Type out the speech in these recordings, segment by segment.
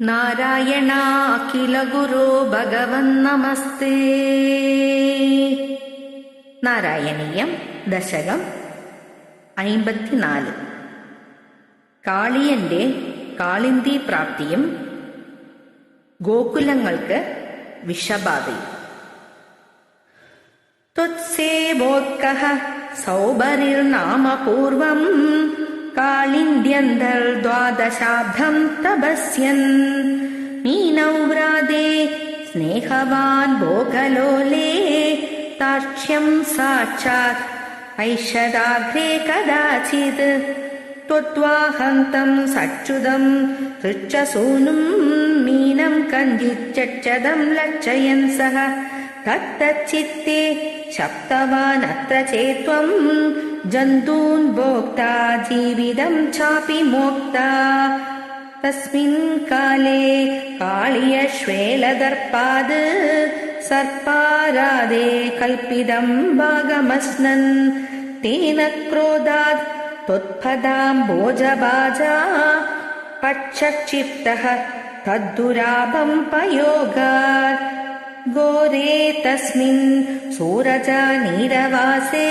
നാരായണാഖിലഗുരോ ഭഗവൻ നമസ്തേ. നാരായണീയം ദശകം അമ്പത്തിനാല്. കാളിയന്റെ കാളിന്തി പ്രാപ്തിയും ഗോകുലങ്ങൾക്ക് വിഷബാധയും. ത്വത്സേവോത്കഹ സൗബരിർനാമപൂർവം कालिन्द्यन्तर्द्वादशाब्दम् तपस्यन्। मीनौव्रादे स्नेहवान् भोगलोले ताक्ष्यम् साक्षात् ऐषदाग्रे कदाचित्। त्वत्त्वाहन्तम् सच्युतम् हृच्छसूनुम् मीनम् कञ्चिच्चदम् लक्षयन् सः तत्तच्चित्ते शप्तवानत्र चेत्त्वम् जन्तून् भोक्ता जीवितम् चापि मोक्ता। तस्मिन् काले काळियश्वेलदर्पाद् सर्पारादे कल्पितम् भागमस्नन्। तेन क्रोधात् त्वत्पदाम् भोजबाजा पक्षक्षिप्तः तद्दुराभम् पयोगात्। घोरे तस्मिन् सूरजा नीरवासे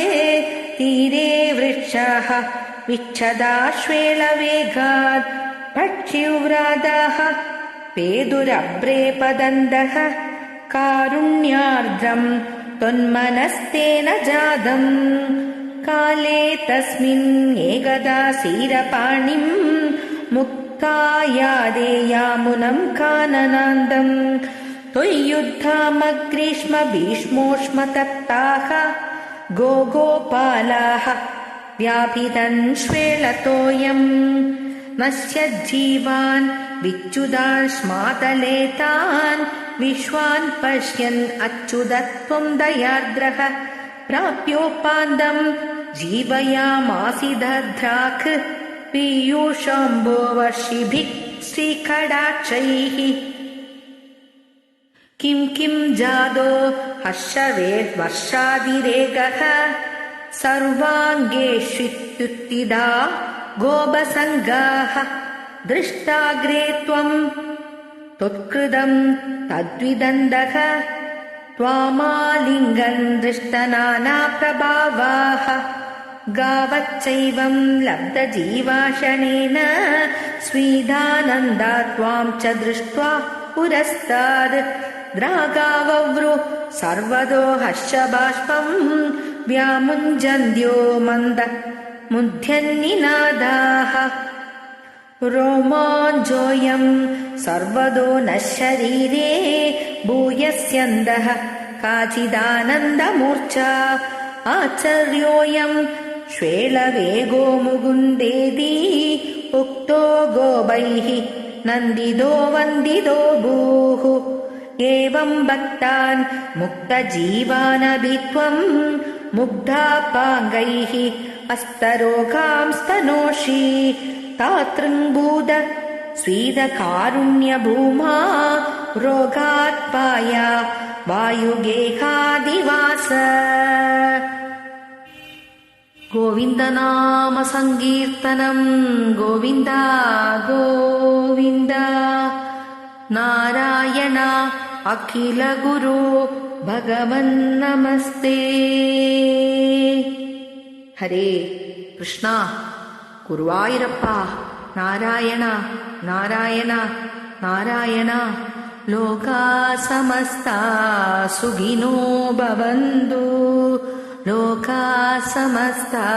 तीरे वृक्षाः विच्छदाश्वेलवेगात् पक्षिव्रादाः पेदुरभ्रेपदन्दः कारुण्यार्द्रम् त्वन्मनस्तेन जातम् काले तस्मिन् एकदा सीरपाणिम् मुक्तायादेयामुनम् काननान्दम् त्वय्युद्धामग्रीष्म भीष्मोष्मतप्ताः गो गोपालाः व्यापितन् श्वेलतोऽयम् नश्यज्जीवान् विच्युदान् स्मातलेतान् विश्वान् पश्यन् अच्युतत्वम् दयार्द्रः प्राप्योपान्दम् जीवयामासि दध्राक् पीयूषाम्बोवर्षिभिः श्रीकडाक्षैः किं किं जादो हर्षवे वर्षादिरेगः। सर्वाङ्गेष्वित्युत्थिदा गोपसङ्गाः। दृष्टाग्रे त्वम् त्वत्कृतम् तद्विदन्दः त्वामालिङ्गन् दृष्टनानाप्रभावाः। गावच्चैवम् लब्धजीवाशनेन स्वीदानन्दा त्वाम् च दृष्ट्वा पुरस्ताद् द्रागावव्रु सर्वतो हर्षबाष्पम् व्यामुञ्जन्त्यो मन्द मुध्यन्निनादाः रोमाञ्जोऽयम् सर्वतो नः शरीरे भूयस्यन्दः काचिदानन्दमूर्च्छा आचर्योऽयम् श्वेलवेगो मुकुन्देदी उक्तो गोपैः नन्दितो वन्दितो भूः एवम् भक्तान् मुक्तजीवानभि त्वम् मुग्धापाङ्गैः अस्तरोगाम् स्तनोषि तातृङ्बूद स्वीदकारुण्यभूमा रोगात्पाया वायुगेहादिवास। गोविन्दनामसङ्कीर्तनम् गोविन्द गोविन्द अखिल गुरु भगवन् नमस्ते हरे कृष्ण गुरुवायुरप्प नारायण नारायण नारायण। लोका समस्ता सुखिनो भवन्तु। लोका समस्ता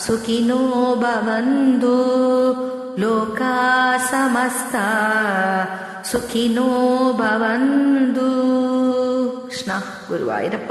सुखिनो भवन्तु। लोका समस्ता सुखिनो भवन्तु कृष्ण गुरुवायुरप्प